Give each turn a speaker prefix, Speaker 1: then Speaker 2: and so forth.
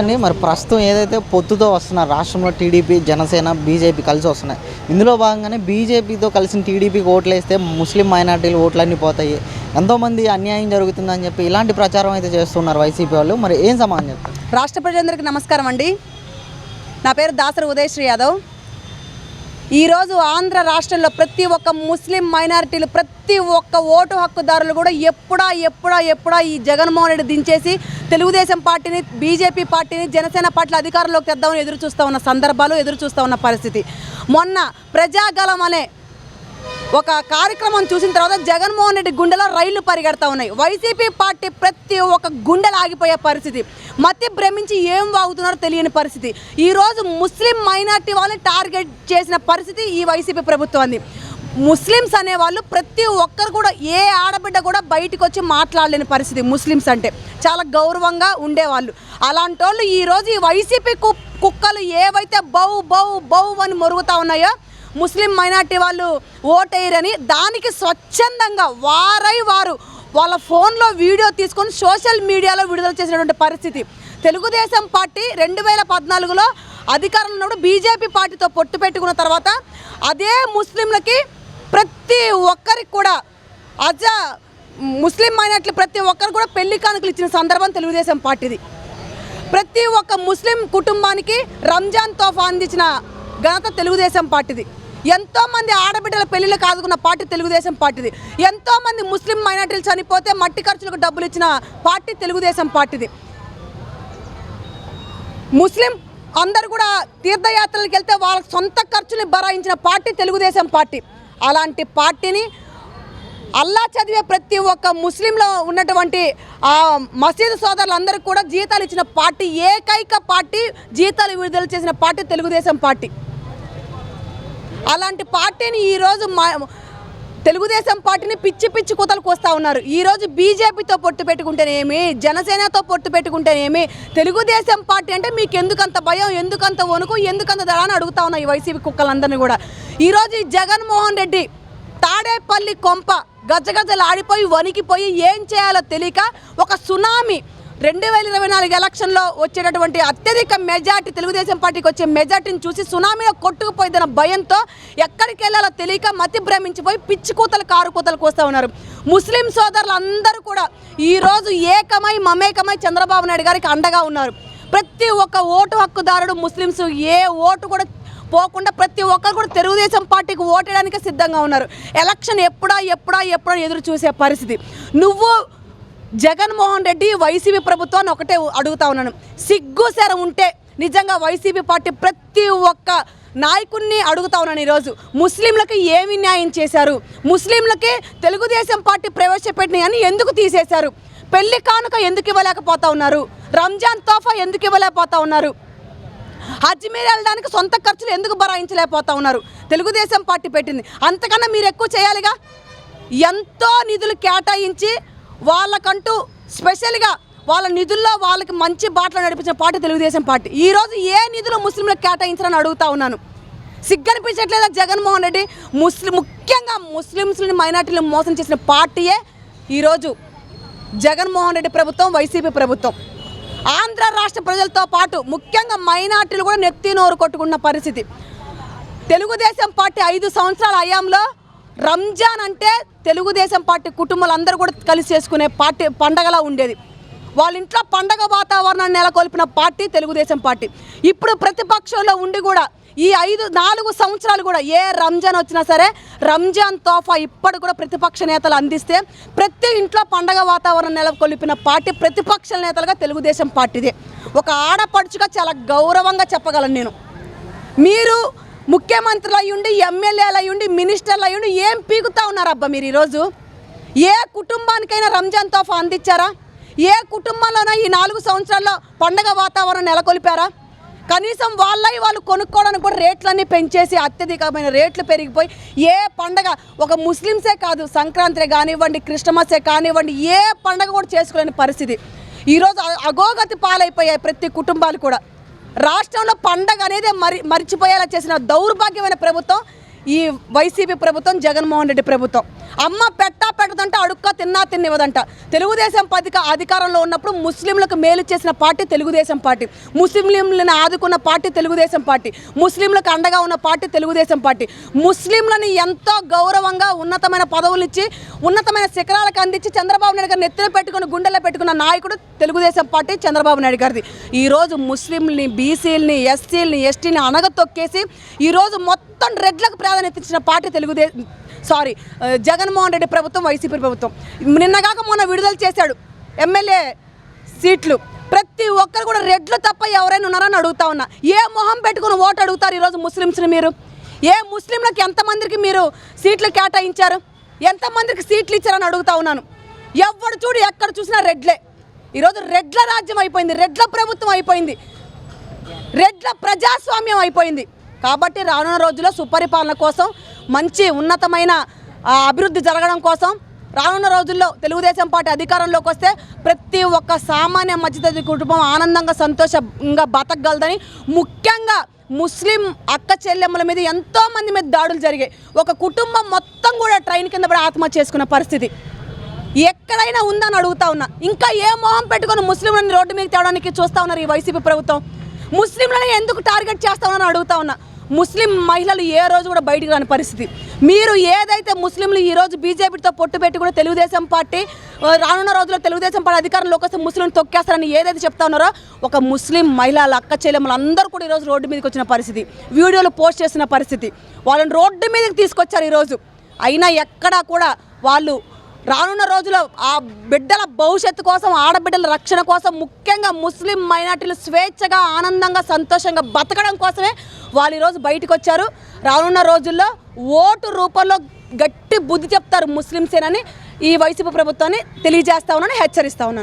Speaker 1: అండి మరి ప్రస్తుతం ఏదైతే పొత్తుతో వస్తున్న రాష్ట్రంలో టీడీపీ జనసేన బీజేపీ కలిసి వస్తున్నాయి. ఇందులో భాగంగానే బీజేపీతో కలిసిన టీడీపీకి ఓట్లు వేస్తే ముస్లిం మైనార్టీలు ఓట్లన్నీ పోతాయి. ఎంతోమంది అన్యాయం జరుగుతుందని చెప్పి ఇలాంటి ప్రచారం అయితే చేస్తున్నారు వైసీపీ వాళ్ళు. మరి ఏం సమాధానం చెప్తారు?
Speaker 2: రాష్ట్ర ప్రజలందరికీ నమస్కారం అండి. నా పేరు దాసరి ఉదయశ్రీ యాదవ్. ఈరోజు ఆంధ్ర రాష్ట్రంలో ప్రతి ఒక్క ముస్లిం మైనారిటీలు ప్రతి ఒక్క ఓటు హక్కుదారులు కూడా ఎప్పుడా ఎప్పుడా ఎప్పుడా ఈ జగన్మోహన్ రెడ్డి దించేసి తెలుగుదేశం పార్టీని బీజేపీ పార్టీని జనసేన పార్టీల అధికారంలోకి తెద్దామని ఎదురు చూస్తూ ఉన్న సందర్భాలు ఎదురు చూస్తూ ఉన్న పరిస్థితి. మొన్న ప్రజాగలం అనే ఒక కార్యక్రమం చూసిన తర్వాత జగన్మోహన్ రెడ్డి గుండెలో రైళ్ళు పరిగెడతా ఉన్నాయి. వైసీపీ పార్టీ ప్రతి ఒక్క గుండెలు ఆగిపోయే పరిస్థితి. మతి భ్రమించి ఏం వాగుతున్నారో తెలియని పరిస్థితి. ఈరోజు ముస్లిం మైనార్టీ వాళ్ళని టార్గెట్ చేసిన పరిస్థితి ఈ వైసీపీ ప్రభుత్వాన్ని. ముస్లిమ్స్ అనేవాళ్ళు ప్రతి ఒక్కరు కూడా ఏ ఆడబిడ్డ కూడా బయటికి వచ్చి మాట్లాడలేని పరిస్థితి ముస్లిమ్స్ అంటే. చాలా గౌరవంగా ఉండేవాళ్ళు. అలాంటి వాళ్ళు ఈరోజు ఈ వైసీపీ కు- కుక్కలు ఏవైతే బౌ బౌ బౌ అని మొరుగుతా ఉన్నాయో ముస్లిం మైనార్టీ వాళ్ళు ఓటేయరని దానికి స్వచ్ఛందంగా వారై వారు వాళ్ళ ఫోన్లో వీడియో తీసుకొని సోషల్ మీడియాలో విడుదల చేసినటువంటి పరిస్థితి. తెలుగుదేశం పార్టీ రెండు వేల పద్నాలుగులో అధికారంలో ఉన్నప్పుడు బీజేపీ పార్టీతో పొట్టు పెట్టుకున్న తర్వాత అదే ముస్లింలకి ప్రతి ఒక్కరికి కూడా అజా ముస్లిం మైనార్టీలు ప్రతి ఒక్కరు కూడా పెళ్ళి కానుకలు ఇచ్చిన సందర్భం తెలుగుదేశం పార్టీది. ప్రతి ఒక్క ముస్లిం కుటుంబానికి రంజాన్ తోఫా అందించిన ఘనత తెలుగుదేశం పార్టీది. ఎంతో మంది ఆడబిడ్డల పెళ్ళిలో కాదుకున్న పార్టీ తెలుగుదేశం పార్టీది. ఎంతో మంది ముస్లిం మైనార్టీలు చనిపోతే మట్టి ఖర్చులకు డబ్బులు ఇచ్చిన పార్టీ తెలుగుదేశం పార్టీది. ముస్లిం అందరు కూడా తీర్థయాత్రలకు వెళ్తే వాళ్ళ సొంత ఖర్చుని బరాయించిన పార్టీ తెలుగుదేశం పార్టీ. అలాంటి పార్టీని అల్లా చదివే ప్రతి ఒక్క ముస్లింలో ఉన్నటువంటి ఆ మసీదు సోదరులందరికీ కూడా జీతాలు ఇచ్చిన పార్టీ ఏకైక పార్టీ జీతాలు విడుదల చేసిన పార్టీ తెలుగుదేశం పార్టీ. అలాంటి పార్టీని ఈరోజు మా తెలుగుదేశం పార్టీని పిచ్చి పిచ్చి కూతలకు వస్తూ ఉన్నారు. ఈరోజు బీజేపీతో పొట్టు పెట్టుకుంటేనేమి జనసేనతో పొట్టు పెట్టుకుంటేనేమి తెలుగుదేశం పార్టీ అంటే మీకు ఎందుకంత భయం ఎందుకంత వణుకు ఎందుకంత దడ అని అడుగుతా ఉన్నాయి ఈ వైసీపీ కుక్కలందరినీ కూడా. ఈరోజు జగన్మోహన్ రెడ్డి తాడేపల్లి కొంప గజగజలాడిపోయి వణికిపోయి ఏం చేయాలో తెలియక ఒక సునామీ రెండు వేల ఇరవై నాలుగు ఎలక్షన్లో వచ్చేటటువంటి అత్యధిక మెజార్టీ తెలుగుదేశం పార్టీకి వచ్చే మెజార్టీని చూసి సునామీలో కొట్టుకుపోయిందన్న భయంతో ఎక్కడికి వెళ్ళాలో తెలియక మతి భ్రమించిపోయి పిచ్చి కూతలు కారు కూతలు కోస్తూ ఉన్నారు. ముస్లిం సోదరులు అందరూ కూడా ఈరోజు ఏకమై మమేకమై చంద్రబాబు నాయుడు గారికి అండగా ఉన్నారు. ప్రతి ఒక్క ఓటు హక్కుదారుడు ముస్లిమ్స్ ఏ ఓటు కూడా పోకుండా ప్రతి ఒక్కరు కూడా తెలుగుదేశం పార్టీకి ఓటేయడానికి సిద్ధంగా ఉన్నారు. ఎలక్షన్ ఎప్పుడా ఎప్పుడా ఎప్పుడా ఎదురు చూసే పరిస్థితి. నువ్వు జగన్మోహన్ రెడ్డి వైసీపీ ప్రభుత్వాన్ని ఒకటే అడుగుతా ఉన్నాను. సిగ్గు సెర ఉంటే నిజంగా వైసీపీ పార్టీ ప్రతి ఒక్క నాయకుడిని అడుగుతా ఉన్నాను ఈరోజు. ముస్లింలకి ఏమి న్యాయం చేశారు? ముస్లింలకి తెలుగుదేశం పార్టీ ప్రవేశపెట్టినాయని ఎందుకు తీసేశారు? పెళ్ళి కానుక ఎందుకు ఇవ్వలేకపోతా ఉన్నారు? రంజాన్ తోఫా ఎందుకు ఇవ్వలేకపోతా ఉన్నారు? అజ్మీర్ వెళ్ళడానికి సొంత ఖర్చులు ఎందుకు భరాయించలేకపోతా ఉన్నారు? తెలుగుదేశం పార్టీ పెట్టింది. అంతకన్నా మీరు ఎక్కువ చేయాలిగా? ఎంతో నిధులు కేటాయించి వాళ్ళకంటూ స్పెషల్గా వాళ్ళ నిధుల్లో వాళ్ళకి మంచి బాటలు నడిపించిన పార్టీ తెలుగుదేశం పార్టీ. ఈరోజు ఏ నిధులు ముస్లింలకు కేటాయించాలని అడుగుతా ఉన్నాను? సిగ్గనిపించట్లేదా జగన్మోహన్ రెడ్డి? ముస్లిం ముఖ్యంగా ముస్లింస్ని మైనార్టీలు మోసం చేసిన పార్టీయే ఈరోజు జగన్మోహన్ రెడ్డి ప్రభుత్వం వైసీపీ ప్రభుత్వం. ఆంధ్ర రాష్ట్ర ప్రజలతో పాటు ముఖ్యంగా మైనార్టీలు కూడా నెత్తి నోరు కొట్టుకున్న పరిస్థితి. తెలుగుదేశం పార్టీ ఐదు సంవత్సరాల హయాంలో రంజాన్ అంటే తెలుగుదేశం పార్టీ కుటుంబాలందరూ కూడా కలిసి చేసుకునే పార్టీ పండగలా ఉండేది. వాళ్ళ ఇంట్లో పండగ వాతావరణాన్ని నెలకొల్పిన పార్టీ తెలుగుదేశం పార్టీ. ఇప్పుడు ప్రతిపక్షంలో ఉండి కూడా ఈ ఐదు నాలుగు సంవత్సరాలు కూడా ఏ రంజాన్ వచ్చినా సరే రంజాన్ తోఫా ఇప్పటి కూడా ప్రతిపక్ష నేతలు అందిస్తే ప్రతి ఇంట్లో పండగ వాతావరణం నెలకొల్పిన పార్టీ ప్రతిపక్ష నేతలుగా తెలుగుదేశం పార్టీదే. ఒక ఆడపడుచుగా చాలా గౌరవంగా చెప్పగలను నేను. మీరు ముఖ్యమంత్రులు అయ్యుండి ఎమ్మెల్యేలు అయ్యుండి మినిస్టర్లు అయ్యుండి ఏం పీకుతా ఉన్నారబ్బా మీరు ఈరోజు? ఏ కుటుంబానికైనా రంజాన్ తోఫా అందించారా? ఏ కుటుంబంలోనైనా ఈ నాలుగు సంవత్సరాల్లో పండగ వాతావరణం నెలకొల్పారా? కనీసం వాళ్ళవి వాళ్ళు కొనుక్కోవడానికి కూడా రేట్లన్నీ పెంచేసి అత్యధికమైన రేట్లు పెరిగిపోయి ఏ పండగ ఒక ముస్లిమ్సే కాదు సంక్రాంతి కానివ్వండి క్రిస్టమసే కానివ్వండి ఏ పండగ కూడా చేసుకోలేని పరిస్థితి. ఈరోజు అగోగతి పాలైపోయాయి ప్రతి కుటుంబాలు కూడా. రాష్ట్రంలో పండగ అనేది మరి మరిచిపోయేలా చేసిన దౌర్భాగ్యమైన ప్రభుత్వం ఈ వైసీపీ ప్రభుత్వం జగన్మోహన్ రెడ్డి ప్రభుత్వం. అమ్మ పెట్టా పెట్టదంటే అడుక్క తిన్నా తిన్నివ్వదంట తెలుగుదేశం పథక అధికారంలో ఉన్నప్పుడు ముస్లింలకు మేలు చేసిన పార్టీ తెలుగుదేశం పార్టీ. ముస్లింలను ఆదుకున్న పార్టీ తెలుగుదేశం పార్టీ. ముస్లింలకు అండగా ఉన్న పార్టీ తెలుగుదేశం పార్టీ. ముస్లింలను ఎంతో గౌరవంగా ఉన్నతమైన పదవులు ఇచ్చి ఉన్నతమైన శిఖరాలకు అందించి చంద్రబాబు నాయుడు గారిని నెత్తిన పెట్టుకుని గుండెల్లో పెట్టుకున్న నాయకుడు తెలుగుదేశం పార్టీ చంద్రబాబు నాయుడు గారిది. ఈరోజు ముస్లింలని బీసీలని ఎస్సీలని ఎస్టీని అనగతొక్కేసి ఈరోజు మొత్తం రెడ్లకు ప్రాధాన్యత ఇచ్చిన పార్టీ తెలుగుదేశం సారీ జగన్మోహన్ రెడ్డి ప్రభుత్వం వైసీపీ ప్రభుత్వం. నిన్నగాక మొన్న విడుదల చేశాడు ఎమ్మెల్యే సీట్లు. ప్రతి ఒక్కరు కూడా రెడ్లు తప్ప ఎవరైనా ఉన్నారని అడుగుతా ఉన్నా. ఏ మొహం పెట్టుకుని ఓటు అడుగుతారు ఈరోజు ముస్లిమ్స్ని మీరు? ఏ ముస్లింలకు ఎంతమందికి మీరు సీట్లు కేటాయించారు? ఎంతమందికి సీట్లు ఇచ్చారని అడుగుతా ఉన్నాను. ఎవడు చూడు ఎక్కడ చూసినా రెడ్లే. ఈరోజు రెడ్ల రాజ్యం అయిపోయింది రెడ్ల ప్రభుత్వం అయిపోయింది. రెడ్ల ప్రజాస్వామ్యం అయిపోయింది. కాబట్టి రానున్న రోజుల్లో సుపరిపాలన కోసం మంచి ఉన్నతమైన అభివృద్ధి జరగడం కోసం రానున్న రోజుల్లో తెలుగుదేశం పార్టీ అధికారంలోకి వస్తే ప్రతి ఒక్క సామాన్య మధ్యతరగతి కుటుంబం ఆనందంగా సంతోషంగా బతకగలదని ముఖ్యంగా ముస్లిం అక్క చెల్లెమ్మల మీద ఎంతో మంది మీద దాడులు జరిగాయి. ఒక కుటుంబం మొత్తం కూడా ట్రైన్ కింద పడి ఆత్మహత్య చేసుకున్న పరిస్థితి. ఎక్కడైనా ఉందని అడుగుతా ఉన్నా. ఇంకా ఏ మొహం పెట్టుకొని ముస్లింలని రోడ్డు మీద తేవడానికి చూస్తా ఉన్నారు ఈ వైసీపీ ప్రభుత్వం? ముస్లింలని ఎందుకు టార్గెట్ చేస్తా ఉన్నారని అడుగుతా ఉన్నా. ముస్లిం మహిళలు ఏ రోజు కూడా బయటికి రాని పరిస్థితి. మీరు ఏదైతే ముస్లింలు ఈ రోజు బీజేపీతో పొట్టు పెట్టుకుని తెలుగుదేశం పార్టీ రానున్న రోజుల్లో తెలుగుదేశం పార్టీ అధికారంలోకి వస్తే ముస్లింలు తొక్కేస్తారని ఏదైతే చెప్తా ఉన్నారో ఒక ముస్లిం మహిళల అక్క చెల్లెమ్మలు అందరూ కూడా ఈరోజు రోడ్డు మీదకి వచ్చిన పరిస్థితి. వీడియోలు పోస్ట్ చేసిన పరిస్థితి. వాళ్ళని రోడ్డు మీదకి తీసుకొచ్చారు ఈరోజు అయినా ఎక్కడా కూడా వాళ్ళు రానున్న రోజుల్లో ఆ బిడ్డల భవిష్యత్తు కోసం ఆడబిడ్డల రక్షణ కోసం ముఖ్యంగా ముస్లిం మైనార్టీలు స్వేచ్ఛగా ఆనందంగా సంతోషంగా బతకడం కోసమే వాళ్ళు ఈరోజు బయటకు వచ్చారు. రానున్న రోజుల్లో ఓటు రూపంలో గట్టి బుద్ధి చెప్తారు ముస్లింసేనని ఈ వైసీపీ ప్రభుత్వాన్ని తెలియజేస్తా ఉన్నాను హెచ్చరిస్తా ఉన్నాను.